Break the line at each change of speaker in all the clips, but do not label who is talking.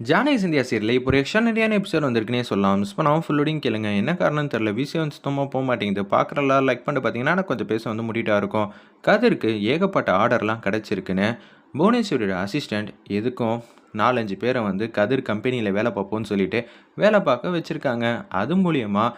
Janaki Scindia serial இப்போ ஒரு நிறையான episode வந்திருக்குனே சொல்லலாம். மிஸ் பண்ணாமல் ஃபுல்லோடையும் கேளுங்க. என்ன காரணம்னு தெரில விஷயம் சுத்தமாக போக மாட்டேங்குது. பார்க்குறலாம் லைக் பண்ணிட்டு பார்த்தீங்கன்னா எனக்கு கொஞ்சம் பேச வந்து முடிட்டா இருக்கும். கதிருக்கு ஏகப்பட்ட ஆர்டர்லாம் கிடச்சிருக்குன்னு. புவனேஸ்வரியோட அசிஸ்டண்ட் எதுக்கும் நாலஞ்சு பேரை வந்து கதிர் கம்பெனியில் வேலை பார்ப்போம்னு சொல்லிட்டு வேலை பார்க்க வச்சுருக்காங்க. அது மூலியமாக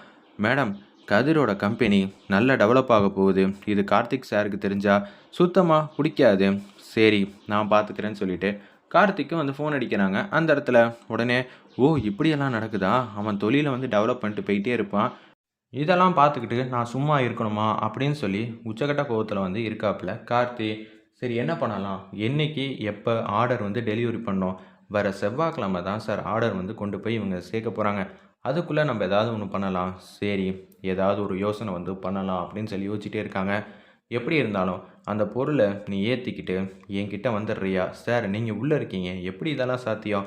மேடம் கதிரோட கம்பெனி நல்ல டெவலப் ஆக போகுது. இது கார்த்திக் சாருக்கு தெரிஞ்சால் சுத்தமாக பிடிக்காது. சரி நான் பார்த்துக்கிறேன்னு சொல்லிட்டு கார்த்திக்கும் வந்து ஃபோன் அடிக்கிறாங்க. அந்த இடத்துல உடனே ஓ இப்படியெல்லாம் நடக்குதா? அவன் தொழிலை வந்து டெவலப் பண்ணிட்டு போயிட்டே இருப்பான். இதெல்லாம் பார்த்துக்கிட்டு நான் சும்மா இருக்கணுமா? அப்படின்னு சொல்லி உச்சகட்ட கோவத்தில் வந்து இருக்காப்புல கார்த்தி. சரி என்ன பண்ணலாம்? என்னைக்கு எப்போ ஆர்டர் வந்து டெலிவரி பண்ணோம்? வர செவ்வாய்க்கிழமை தான் சார் ஆர்டர் வந்து கொண்டு போய் இவங்க சேர்க்க போகிறாங்க அதுக்குள்ளே நம்ம ஏதாவது ஒன்று பண்ணலாம். சரி ஏதாவது ஒரு யோசனை வந்து பண்ணலாம். அப்படின்னு சொல்லி யோசிச்சுட்டே இருக்காங்க. எப்படி இருந்தாலும் அந்த பொருளை நீ ஏற்றிக்கிட்டு என்கிட்ட வந்துடுறியா? சார் நீங்கள் உள்ளே இருக்கீங்க. எப்படி இதெல்லாம் சாத்தியம்?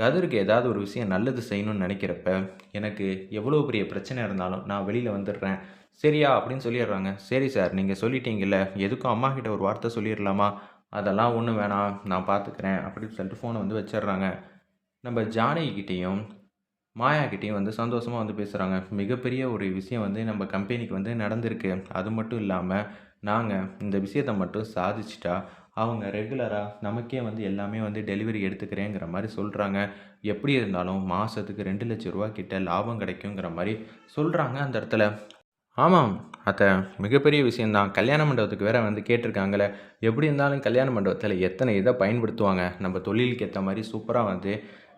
கதிருக்கு ஏதாவது ஒரு விஷயம் நல்லது செய்யணும்னு நினைக்கிறப்ப எனக்கு எவ்வளோ பெரிய பிரச்சனை இருந்தாலும் நான் வெளியில் வந்துடுறேன். சரியா? அப்படின்னு சொல்லிடுறாங்க. சரி சார் நீங்கள் சொல்லிட்டீங்கல்ல. எதுக்கும் அம்மா கிட்ட ஒரு வார்த்தை சொல்லிடலாமா? அதெல்லாம் ஒன்றும் வேணாம். நான் பார்த்துக்கிறேன் அப்படின்னு சொல்லிட்டு ஃபோனை வந்து வச்சிடுறாங்க. நம்ம ஜானகிக்கிட்டேயும் மாயாக்கிட்டேயும் வந்து சந்தோஷமாக வந்து பேசுகிறாங்க மிகப்பெரிய ஒரு விஷயம் வந்து நம்ம கம்பெனிக்கு வந்து நடந்திருக்கு. அது மட்டும் இல்லாமல் நாங்கள் இந்த விஷயத்தை மட்டும் சாதிச்சிட்டா அவங்க ரெகுலராக நமக்கே வந்து எல்லாமே வந்து டெலிவரி எடுத்துக்கிறேங்கிற மாதிரி சொல்கிறாங்க எப்படி இருந்தாலும் மாதத்துக்கு ரெண்டு லட்ச ரூபா கிட்ட லாபம் கிடைக்குங்கிற மாதிரி சொல்கிறாங்க அந்த இடத்துல. ஆமாம் அத்தை. மிகப்பெரிய விஷயந்தான் கல்யாண மண்டபத்துக்கு வேறு வந்து கேட்டிருக்காங்களே. எப்படி இருந்தாலும் கல்யாண மண்டபத்தில் எத்தனை இதை பயன்படுத்துவாங்க? நம்ம தொழிலுக்கு ஏற்ற மாதிரி சூப்பராக வந்து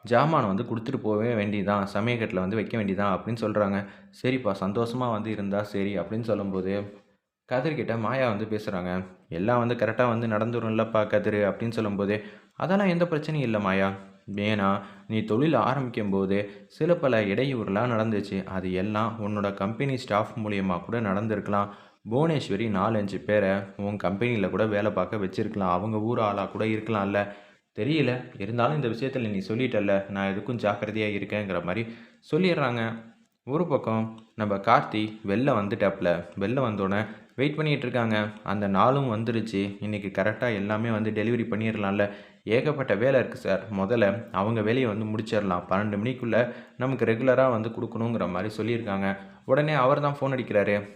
ஜாமான் வந்து கொடுத்துட்டு போகவே வேண்டியதான் சமயக்கட்டில் வந்து வைக்க வேண்டியதான் அப்படின்னு சொல்கிறாங்க சரிப்பா சந்தோஷமாக வந்து இருந்தால் சரி அப்படின்னு சொல்லும்போது கதிர்கிட்ட மாயா வந்து பேசுகிறாங்க எல்லாம் வந்து கரெக்டாக வந்து நடந்துரும்லப்பா கதிர் அப்படின்னு சொல்லும்போது அதெல்லாம் எந்த பிரச்சனையும் இல்லை மாயா. ஏன்னா நீ தொழில் ஆரம்பிக்கும் போது சில பல இடையூறுலாம் நடந்துச்சு. அது எல்லாம் உன்னோட கம்பெனி ஸ்டாஃப் மூலியமாக கூட நடந்திருக்கலாம். புவனேஸ்வரி நாலஞ்சு பேரை உன் கம்பெனியில் கூட வேலை பார்க்க வச்சுருக்கலாம். அவங்க ஊர் ஆளாக கூட இருக்கலாம்ல. தெரியல. இருந்தாலும் இந்த விஷயத்தில் நீ சொல்லிட்டல்ல. நான் எதுக்கும் ஜாக்கிரதையாக இருக்கேங்கிற மாதிரி சொல்லிடுறாங்க. ஒரு பக்கம் நம்ம கார்த்தி வெளில வந்துட்டாப்புல வெளில வந்தோடனே வெயிட் பண்ணிகிட்டு இருக்காங்க. அந்த நாளும் வந்துருச்சு. இன்றைக்கி கரெக்டாக எல்லாமே வந்து டெலிவரி பண்ணிடலாம்ல. ஏகப்பட்ட வேலை இருக்குது சார். முதல்ல அவங்க வேலையை வந்து முடிச்சிடலாம். பன்னெண்டு மணிக்குள்ளே நமக்கு ரெகுலராக வந்து கொடுக்கணுங்கிற மாதிரி சொல்லியிருக்காங்க. உடனே அவர் தான் ஃபோன் அடிக்கிறாரு.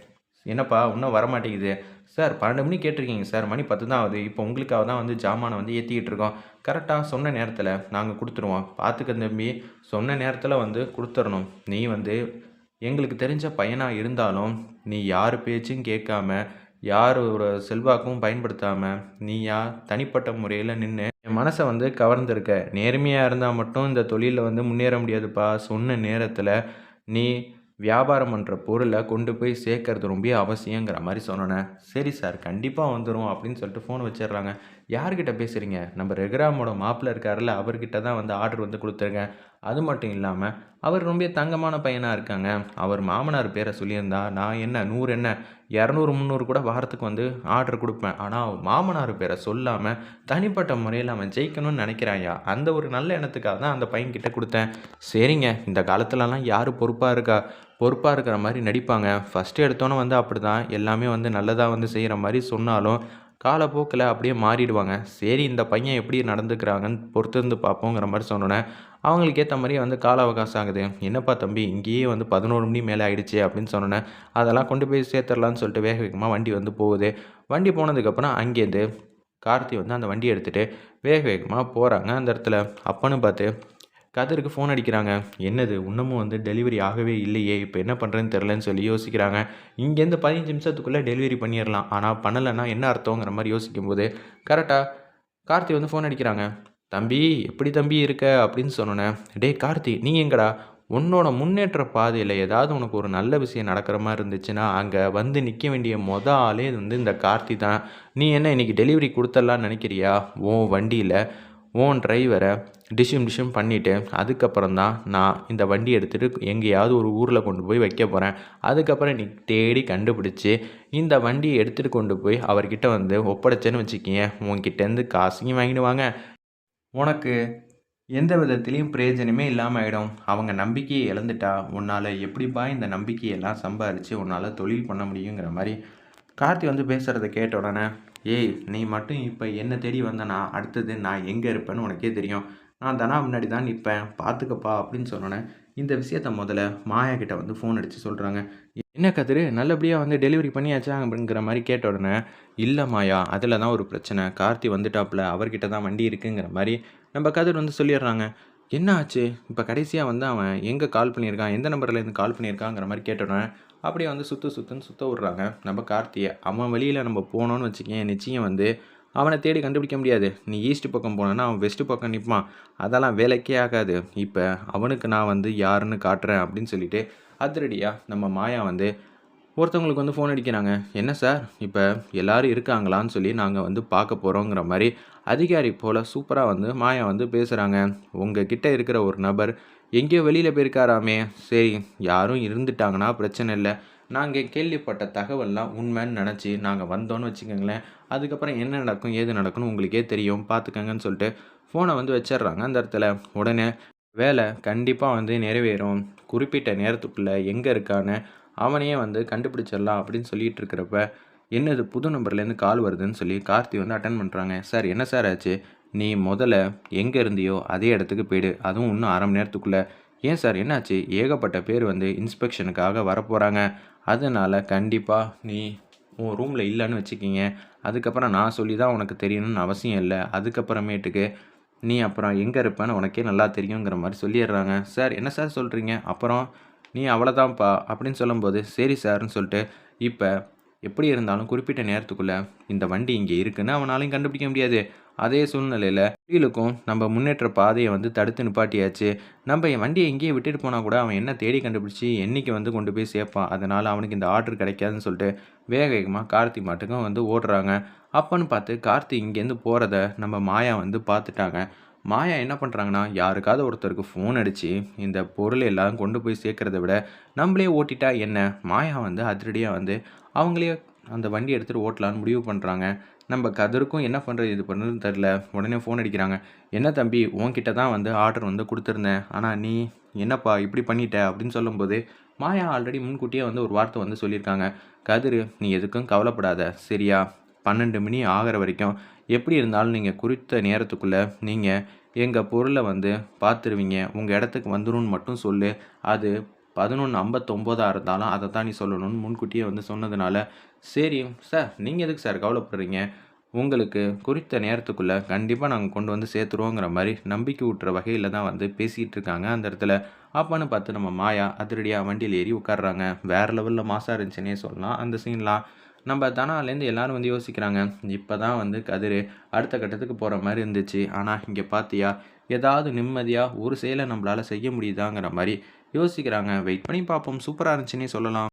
என்னப்பா இன்னும் வரமாட்டேங்குது. சார் பன்னெண்டு மணி கேட்டிருக்கீங்க சார். மணி பத்து தான் ஆகுது. இப்போ உங்களுக்காக தான் வந்து ஜாமானை வந்து ஏற்றிக்கிட்டு இருக்கோம். கரெக்டாக சொன்ன நேரத்தில் நாங்கள் கொடுத்துருவோம். பார்த்துக்க தம்பி சொன்ன நேரத்தில் வந்து கொடுத்துடணும் நீ வந்து எங்களுக்கு தெரிஞ்ச பையனாக இருந்தாலும் நீ யார் பேச்சும் கேட்காம யாரோட செல்வாக்கும் பயன்படுத்தாமல் நீயா தனிப்பட்ட முறையில் நின்று என் மனசை வந்து கவர்ந்திருக்க. நேர்மையாக இருந்தால் மட்டும் இந்த தொழிலில் வந்து முன்னேற முடியாதுப்பா. சொன்ன நேரத்தில் நீ வியாபாரம் பண்ணுற பொருளை கொண்டு போய் சேர்க்கறது ரொம்ப அவசியங்கிற மாதிரி சொன்னோன்னே சரி சார் கண்டிப்பாக வந்துடும் அப்படின்னு சொல்லிட்டு ஃபோன் வச்சிடுறாங்க. யார்கிட்ட பேசுகிறீங்க நம்ம ரெகுராமோட மாப்பிள்ள இருக்காருல்ல அவர்கிட்ட தான் வந்து ஆர்டர் வந்து கொடுத்துருங்க. அது மட்டும் இல்லாமல் அவர் ரொம்ப தங்கமான பையனாக இருக்காங்க. அவர் மாமனார் பேரை சொல்லியிருந்தா நான் என்ன நூறு என்ன இரநூறு முந்நூறு கூட வாரத்துக்கு வந்து ஆர்டர் கொடுப்பேன். ஆனால் மாமனார் பேரை சொல்லாமல் தனிப்பட்ட முறையில் அவன் ஜெயிக்கணும்னு நினைக்கிறாயா? அந்த ஒரு நல்ல எண்ணத்துக்காக தான் அந்த பையன்கிட்ட கொடுத்தேன். சரிங்க இந்த காலத்துலலாம் யார் பொறுப்பாக இருக்கா? பொறுப்பாக இருக்கிற மாதிரி நடிப்பாங்க. ஃபஸ்ட்டு எடுத்தோன்னே வந்து அப்படி தான் எல்லாமே வந்து நல்லதாக வந்து செய்கிற மாதிரி சொன்னாலும் காலப்போக்கில் அப்படியே மாறிடுவாங்க. சரி இந்த பையன் எப்படி நடந்துக்கிறாங்கன்னு பொறுத்திருந்து பார்ப்போங்கிற மாதிரி சொன்னோன்னே அவங்களுக்கு ஏற்ற மாதிரி வந்து கால அவகாசம் ஆகுது. என்னப்பா தம்பி இங்கேயே வந்து பதினோரு மணி மேலே ஆகிடுச்சு அப்படின்னு சொன்னோன்னே அதெல்லாம் கொண்டு போய் சேர்த்துடலான்னு சொல்லிட்டு வேக வேகமாக வண்டி வந்து போகுது. வண்டி போனதுக்கப்புறம் அங்கேருந்து கார்த்தி வந்து அந்த வண்டியை எடுத்துகிட்டு வேக வேகமாக போகிறாங்க அந்த இடத்துல. அப்பன்னு பார்த்து கதிருக்கு ஃபோன் அடிக்கிறாங்க. என்னது இன்னமும் வந்து டெலிவரி ஆகவே இல்லையே இப்போ என்ன பண்ணுறேன்னு தெரிலன்னு சொல்லி யோசிக்கிறாங்க. இங்கேருந்து பதினஞ்சு நிமிஷத்துக்குள்ளே டெலிவரி பண்ணிடலாம். ஆனால் பண்ணலைன்னா என்ன அர்த்தங்கிற மாதிரி யோசிக்கும்போது கரெக்டாக கார்த்தி வந்து ஃபோன் அடிக்கிறாங்க. தம்பி எப்படி தம்பி இருக்க? அப்படின்னு சொன்னோன்னே டேய் கார்த்தி நீ எங்கடா? உன்னோட முன்னேற்ற பாதையில் ஏதாவது உனக்கு ஒரு நல்ல விஷயம் நடக்கிற மாதிரி இருந்துச்சுன்னா அங்கே வந்து நிற்க வேண்டிய மொத ஆளே வந்து இந்த கார்த்தி தான். நீ என்ன இன்றைக்கி டெலிவரி கொடுத்துடலான்னு நினைக்கிறியா? ஓ வண்டியில் ஓன் டிரைவரை டிஷ்யூம் டிஷ்யூம் பண்ணிவிட்டு அதுக்கப்புறம் தான் நான் இந்த வண்டி எடுத்துகிட்டு எங்கேயாவது ஒரு ஊரில் கொண்டு போய் வைக்க போகிறேன் அதுக்கப்புறம் நீ தேடி கண்டுபிடிச்சி இந்த வண்டியை எடுத்துகிட்டு கொண்டு போய் அவர்கிட்ட வந்து ஒப்படைச்சேன்னு வச்சுக்கிங்க. உன்கிட்டேருந்து காசையும் வாங்கிடுவாங்க உனக்கு எந்த விதத்துலேயும் பிரயோஜனமே இல்லாமல் ஆகிடும் அவங்க நம்பிக்கையை இழந்துட்டா உன்னால் எப்படிப்பா இந்த நம்பிக்கையெல்லாம் சம்பாரித்து உன்னால் தொழில் பண்ண முடியுங்கிற மாதிரி கார்த்தி வந்து பேசுகிறத கேட்ட உடனே ஏய் நீ மட்டும் இப்போ என்ன தேடி வந்தனா? அடுத்தது நான் எங்கே இருப்பேன்னு உனக்கே தெரியும். நான் தனா முன்னாடி தான் நிற்பேன். பார்த்துக்கப்பா அப்படின்னு சொன்னோன்னே இந்த விஷயத்த முதல்ல மாயா கிட்ட வந்து ஃபோன் அடித்து சொல்கிறாங்க என்ன கதிரு நல்லபடியாக வந்து டெலிவரி பண்ணியாச்சா அப்படிங்கிற மாதிரி கேட்ட உடனே இல்லை மாயா அதில் தான் ஒரு பிரச்சனை. கார்த்தி வந்துட்டாப்புல அவர்கிட்ட தான் வண்டி இருக்குங்கிற மாதிரி நம்ம கதிர் வந்து சொல்லிடுறாங்க. என்ன ஆச்சு இப்போ கடைசியாக வந்து அவன் எங்கே கால் பண்ணியிருக்கான்? எந்த நம்பர்லேருந்து கால் பண்ணியிருக்காங்கிற மாதிரி கேட்டோன்னே அப்படியே வந்து சுற்று சுற்றுன்னு சுற்ற விட்றாங்க. நம்ம கார்த்தியை அவன் வழியில் நம்ம போனோன்னு வச்சுக்கேன் நிச்சயம் வந்து அவனை தேடி கண்டுபிடிக்க முடியாது. நீ ஈஸ்ட் பக்கம் போனேன்னா அவன் வெஸ்ட் பக்கம் நிற்பான் அதெல்லாம் வேலைக்கே ஆகாது. இப்போ அவனுக்கு நான் வந்து யாருன்னு காட்டுறேன் அப்படின்னு சொல்லிட்டு அதிரடியாக நம்ம மாயா வந்து ஒருத்தவங்களுக்கு வந்து ஃபோன் அடிக்கிறாங்க. என்ன சார்? இப்போ எல்லாரும் இருக்காங்களான்னு சொல்லி நாங்கள் வந்து பார்க்க போகிறோங்கிற மாதிரி அதிகாரி போல் சூப்பராக வந்து மாயா வந்து பேசுகிறாங்க உங்கள் கிட்டே இருக்கிற ஒரு நபர் எங்கேயோ வெளியில் போயிருக்காராமே. சரி யாரும் இருந்துட்டாங்கன்னா பிரச்சனை இல்லை. நாங்கள் கேள்விப்பட்ட தகவல்லாம் உண்மைன்னு நினச்சி நாங்கள் வந்தோன்னு வச்சுக்கோங்களேன். அதுக்கப்புறம் என்ன நடக்கும் ஏது நடக்கும்னு உங்களுக்கே தெரியும். பார்த்துக்கங்கன்னு சொல்லிட்டு ஃபோனை வந்து வச்சிடுறாங்க அந்த இடத்துல. உடனே வேலை கண்டிப்பாக வந்து நிறைவேறும். குறிப்பிட்ட நேரத்துக்குள்ளே எங்கே இருக்கான்னு அவனையே வந்து கண்டுபிடிச்சிடலாம் அப்படின்னு சொல்லிட்டு இருக்கிறப்ப என்னது புது நம்பர்லேருந்து கால் வருதுன்னு சொல்லி கார்த்தி வந்து அட்டன் பண்ணுறாங்க சார் என்ன சார் ஆச்சு? நீ முதல்ல எங்கே இருந்தியோ அதே இடத்துக்கு போயிடு. அதுவும் இன்னும் அரை மணி நேரத்துக்குள்ளே. ஏன் சார்? என்னாச்சு? ஏகப்பட்ட பேர் வந்து இன்ஸ்பெக்ஷனுக்காக வரப்போகிறாங்க அதனால் கண்டிப்பாக நீ உன் ரூமில் இல்லைன்னு வச்சுக்கிங்க. அதுக்கப்புறம் நான் சொல்லி தான் உனக்கு தெரியணும்னு அவசியம் இல்லை. அதுக்கப்புறமேட்டுக்கு நீ அப்புறம் எங்கே இருப்பேன்னு உனக்கே நல்லா தெரியுங்கிற மாதிரி சொல்லிடுறாங்க. சார் என்ன சார் சொல்கிறீங்க அப்புறம் நீ அவ்வளோதான்ப்பா அப்படின்னு சொல்லும்போது சரி சார்னு சொல்லிட்டு இப்போ எப்படி இருந்தாலும் குறிப்பிட்ட நேரத்துக்குள்ளே இந்த வண்டி இங்கே இருக்குன்னு அவனாலையும் கண்டுபிடிக்க முடியாது. அதே சூழ்நிலையில் புயலுக்கும் நம்ம முன்னேற்ற பாதையை வந்து தடுத்து நிப்பாட்டியாச்சு. நம்ம என் வண்டியை எங்கேயே விட்டுட்டு போனால் கூட அவன் என்ன தேடி கண்டுபிடிச்சி என்னைக்கு வந்து கொண்டு போய் சேர்ப்பான். அதனால் அவனுக்கு இந்த ஆர்டர் கிடைக்காதுன்னு சொல்லிட்டு வேக வேகமாக கார்த்தி மாட்டுக்கும் வந்து ஓடுறாங்க. அப்பன்னு பார்த்து கார்த்தி இங்கேருந்து போகிறத நம்ம மாயா வந்து பார்த்துட்டாங்க. மாயா என்ன பண்ணுறாங்கன்னா யாருக்காவது ஒருத்தருக்கு ஃபோன் அடித்து இந்த பொருள் எல்லாம் கொண்டு போய் சேர்க்கறத விட நம்மளே ஓட்டிட்டா என்ன? மாயா வந்து அதிரடியாக வந்து அவங்களே அந்த வண்டி எடுத்துகிட்டு ஓட்டலான்னு முடிவு பண்ணுறாங்க நம்ம கதருக்கும் என்ன பண்ணுறது இது பண்ணுறதுன்னு தெரில உடனே ஃபோன் அடிக்கிறாங்க. என்ன தம்பி உன்கிட்ட தான் வந்து ஆர்டர் வந்து கொடுத்துருந்தேன். ஆனால் நீ என்னப்பா இப்படி பண்ணிட்ட? அப்படின்னு சொல்லும்போது மாயா ஆல்ரெடி முன்கூட்டியே வந்து ஒரு வார்த்தை வந்து சொல்லியிருக்காங்க. கதிர் நீ எதுக்கும் கவலைப்படாத. சரியா? பன்னெண்டு மணி ஆகிற வரைக்கும் எப்படி இருந்தாலும் நீங்கள் குறித்த நேரத்துக்குள்ளே நீங்கள் எங்கள் பொருளை வந்து பார்த்துருவீங்க. உங்கள் இடத்துக்கு வந்துடும் மட்டும் சொல்லு. அது பதினொன்று ஐம்பத்தொம்போதாக இருந்தாலும் அதை தான் நீ சொல்லணும்னு முன்கூட்டியே வந்து சொன்னதுனால சரி சார் நீங்கள் எதுக்கு சார் கவலைப்படுறீங்க? உங்களுக்கு குறித்த நேரத்துக்குள்ளே கண்டிப்பாக நாங்கள் கொண்டு வந்து சேர்த்துருவோங்கிற மாதிரி நம்பிக்கை ஊட்டுற வகையில் தான் வந்து பேசிகிட்டு இருக்காங்க அந்த இடத்துல. அப்பான்னு பார்த்து நம்ம மாயா அதிரடியாக வண்டியில் ஏறி உட்காடுறாங்க வேறு லெவலில் மாசாக இருந்துச்சுன்னே சொல்லலாம் அந்த சீன்லாம் நம்ம தனாலேருந்து எல்லாரும் வந்து யோசிக்கிறாங்க இப்போ தான் வந்து கதிர் அடுத்த கட்டத்துக்கு போகிற மாதிரி இருந்துச்சு. ஆனால் இங்கே பார்த்தியா ஏதாவது நிம்மதியாக ஒரு செயலை நம்மளால் செய்ய முடியுதாங்கிற மாதிரி யோசிக்கிறாங்க. வெயிட் பண்ணி பார்ப்போம். சூப்பராக இருந்துச்சுன்னே சொல்லலாம்.